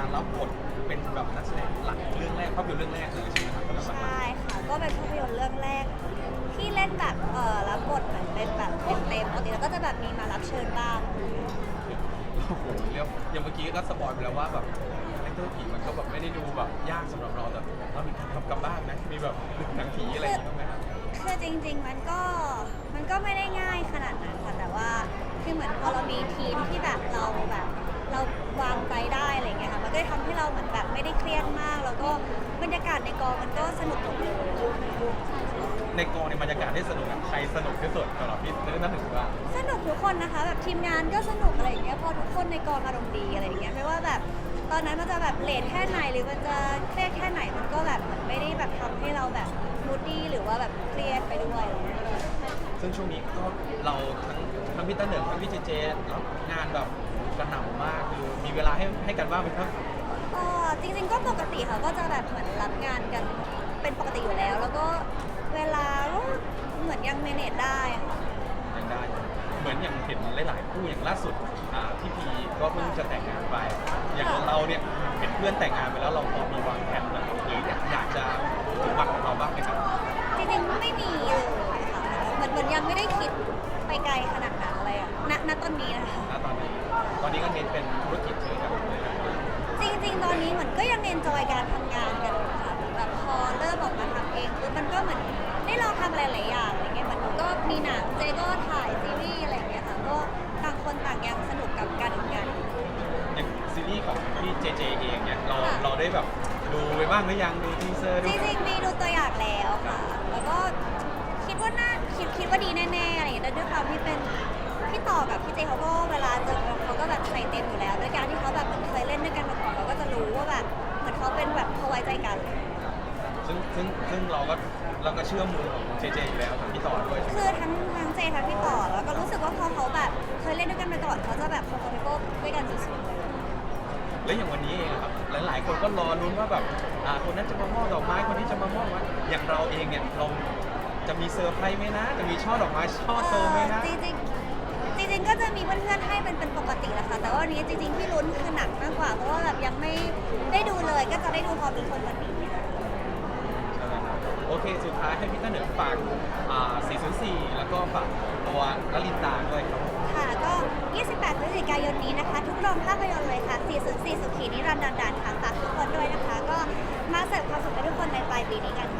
มารับบทเป็นแบบนักแสดงหลักเรื่องแรกภาพยนตร์เรื่องแรกเลยใช่ไหมครับสำหรับหลักใช่ค่ะ ก็เป็นภาพยนตร์เรื่องแรก ที่เล่นแบบเออรับบทเหมือนเป็นแบบเต็มๆปกติแล้วก็จะแบบมีมารับเชิญบ้างโอ้โหเรียกอย่างเมื่อกี้ก็สปอยไปแล้วว่าแบบไอ้ตัวผีมันก็แบบไม่ได้ดูแบบยากสำหรับเราแต่เรามีการทำกันบ้างนะมีแบบหนังผีอะไรอย่างเงี้ยบ้างไหมครับคือจริง ๆ มันก็มันก็ไม่ได้ง่ายขนาดนั้นค่ะแต่ว่าคือเหมือนพอเรามีทีมที่แบบเราแบบ ไม่ได้เครียดมาก แล้วก็บรรยากาศในกองมันก็สนุกหมดเลยในกองในบรรยากาศที่สนุกอะใครสนุกที่สุดสำหรับพี่ต้าถึงว่า สนุกทุกคนนะคะ แบบทีมงานก็สนุกอะไรอย่างเงี้ยพอทุกคนในกองอารมณ์ดีอะไรอย่างเงี้ยไม่ว่าแบบ ตอนนั้นมันจะแบบเลทแค่ไหนหรือมันจะเครียดแค่ไหนมันก็แบบเหมือนไม่ได้แบบทำให้เราแบบมูดดี้หรือว่าแบบเครียดไปด้วยอะไรอย่างเงี้ย ซึ่งช่วงนี้ก็เราทั้งทั้งพี่ต้าเหนึ่งทั้งพี่เจเจรับงานแบบกระหน่ำมากคือมีเวลาให้ให้กันบ้างไหมครับเอ่อจริงๆ ก็ปกติค่ะก็จะแบบเหมือนรับงานกันเป็นปกติอยู่แล้ว แล้วก็เวลาก็เหมือนยังเมเนจได้ค่ะ ยังได้เหมือนอย่างเห็นหลายๆคู่อย่างล่าสุดอ่าพี่พีก็เพิ่งจะแต่งงานไป อย่างเราเนี่ยเห็นเพื่อนแต่งงานไปแล้วเราพอมีวางแผนไหมหรืออยากอยากจะถึงวันของเราบ้างไหมครับจริงๆไม่มีเลยค่ะเหมือนเหมือนยังไม่ได้คิดไปไกลขนาดนั้นเลยอะณณตอนนี้นะคะ ณตอนนี้ตอนนี้ก็เน้นเป็นธุรกิจเฉยค รับจริงๆ ตอนนี้เหมือนก็ยังเอนจอยการทำงานกันอยู่ค่ะแบบพอเริ่มออกมาทำเองปุ๊บมันก็เหมือนได้ลองทำอะไรหลายอย่างอะไรเงี้ยมันก็มีหนังเจก็ถ่ายซีรีส์อะไรเงี้ยค่ะก็ต่างคนต่างยังสนุกกับการทำงานอยู่อย่างซีรีส์ของพี่เจเจเองเนี่ยเราค่ะ เราได้แบบดูไปบ้างหรือยังดูทีเซอร์จดูริงๆมีดูตัวอย่างแล้วค่ะ แล้วก็คิดว่าน่าคิดคิดว่าดีแน่ๆอะไรอย่างเงี้ยแต่ด้วยความที่เป็นพี่ต่อกับพี่เจเขาก็เวลาเจอ ใจกัน ซึ่งซึ่งซึ่งเราก็เราก็เชื่อมือของเจเจอยู่แล้วของพี่ต่อด้วยคือทั้งทั้งเจทั้งพี่ต่อแล้วก็รู้สึกว่าพอเขาแบบเคยเล่นด้วยกันมาก่อนเขาจะแบบคอมฟอร์ทเบิลด้วยกันสุดๆเลยแล้วอย่างวันนี้เองอะครับหลาย ๆ คนก็รอลุ้นว่าแบบอ่าคนนั้นจะมามอบดอกไม้คนนี้จะมามอบไว้อย่างเราเองเนี่ยเราจะมีเซอร์ไพรส์ไหมนะ จะมีช่อดอกไม้ช่อโตไหมนะจริงๆจริงๆก็จะมีเพื่อนๆให้เป็นเป็นปกติแหละค่ะแต่ว่าวันนี้จริงๆที่ลุ้นคือหนักมากกว่าเพราะว่าแบบยังไม่ได้ดูเลย ก็จะได้ดูพอมีคนวันนี้ใช่ไหมครับโอเค สุดท้ายให้พี่ต้นเหนือฝากอ่า404 แล้วก็ฝากตัวลลินตาด้วยครับ ค่ะ ก็ 28 พฤศจิกายนนี้นะคะ ทุกโรงภาพยนตร์เลยค่ะ 404 สุขีนิรันดร์ดานค่ะฝากทุกคนด้วยนะคะ ก็มาเสิร์ฟความสุขให้ทุกคนในปลายปีนี้กันค่ะ